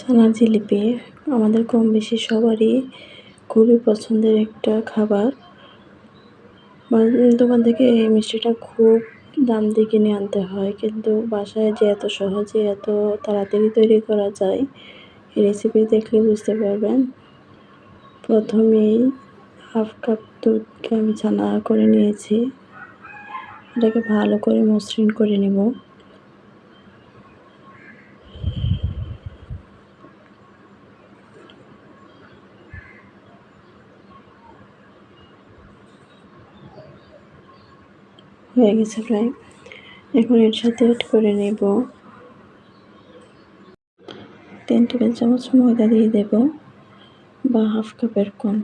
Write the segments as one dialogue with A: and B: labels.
A: ছানার জিলিপি আমাদের কম বেশি সবারই খুবই পছন্দের একটা খাবার। দোকান থেকে এই মিষ্টিটা খুব দাম দিয়ে কিনে আনতে হয়, কিন্তু বাসায় যে এত সহজে এত তাড়াতাড়ি তৈরি করা যায়, এই রেসিপি দেখলে বুঝতে পারবেন। প্রথমেই হাফ কাপ দুধকে আমি ছানা করে নিয়েছি। এটাকে ভালো করে মসৃণ করে নেব। হয়ে গেছে প্রায় এখন এর সাথে এড করে নেব। তিন টেবিল চামচ ময়দা দিয়ে দেব বা হাফ কাপের কম।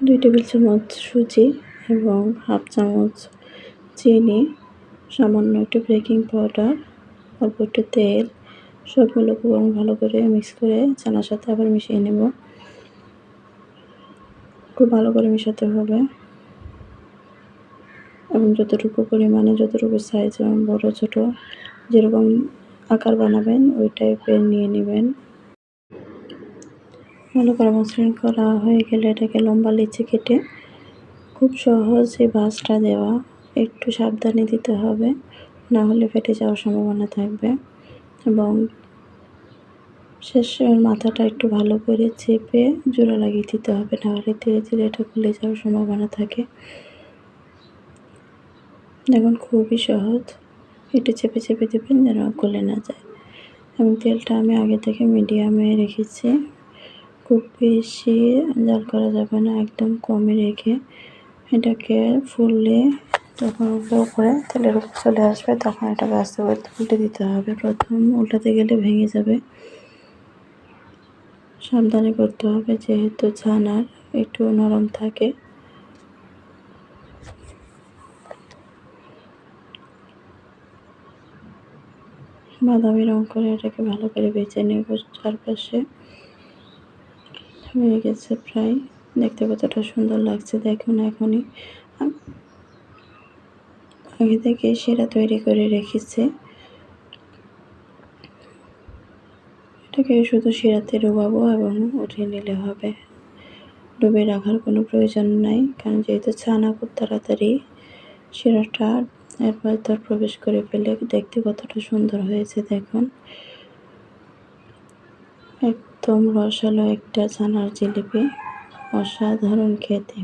A: দুই টেবিল চামচ সুজি এবং হাফ চামচ চিনি, সামান্য একটু বেকিং পাউডার অল্প একটু তেল, সবগুলো উপকরণ ভালো করে মিক্স করে চানার সাথে আবার মিশিয়ে নেব। খুব ভালো করে মেশাতে হবে। এবং যতটুকু পরিমাণে, যতটুকু সাইজ এবং বড়ো, ছোটো যেরকম আকার বানাবেন, ওই টাইপের নিয়ে নেবেন। ভালো করে মসৃণ করা হয়ে গেলে এটাকে লম্বা লিচি কেটে খুব সহজ এই ভাঁজটা দেওয়া। একটু সাবধানে দিতে হবে, না হলে ফেটে যাওয়ার সম্ভাবনা থাকবে। এবং শেষের মাথাটা একটু ভালো করে চেপে জোড়া লাগিয়ে দিতে হবে নাহলে ধীরে ধীরে এটা খুলে যাওয়ার সম্ভাবনা থাকে। দেখুন, খুবই সহজ। একটু চেপে চেপে দেবেন যেন গলে না যায়। এবং তেলটা আমি আগে থেকে মিডিয়ামে রেখেছি। খুব বেশি জাল করা যাবে না, একদম কমে রেখে এটাকে ফুললে যখন উল্টো করে তেলের উপর চলে আসবে, তখন এটাকে আস্তে করে উল্টে দিতে হবে। প্রথম উল্টাতে গেলে ভেঙে যাবে। সাবধানে করতে হবে, যেহেতু ছানার একটু নরম থাকে। বাদামি রং করে এটাকে ভালো করে বেছে নেব চারপাশে। হয়ে গেছে প্রায়। দেখতে কতটা সুন্দর লাগছে দেখুন এখনই। আগে থেকে সেরা তৈরি করে রেখেছে। এটাকে শুধু শিরাতে ডুবাবো এবং উঠিয়ে নিলে হবে। ডুবে রাখার কোনো প্রয়োজন নাই, কারণ যেহেতু ছানা খুব তাড়াতাড়ি শিরাটা এরপর তার প্রবেশ করে ফেলে দেখতে কতটা সুন্দর হয়েছে, দেখুন। একদম রসালো একটা ছানার জিলিপি, অসাধারণ খেতে।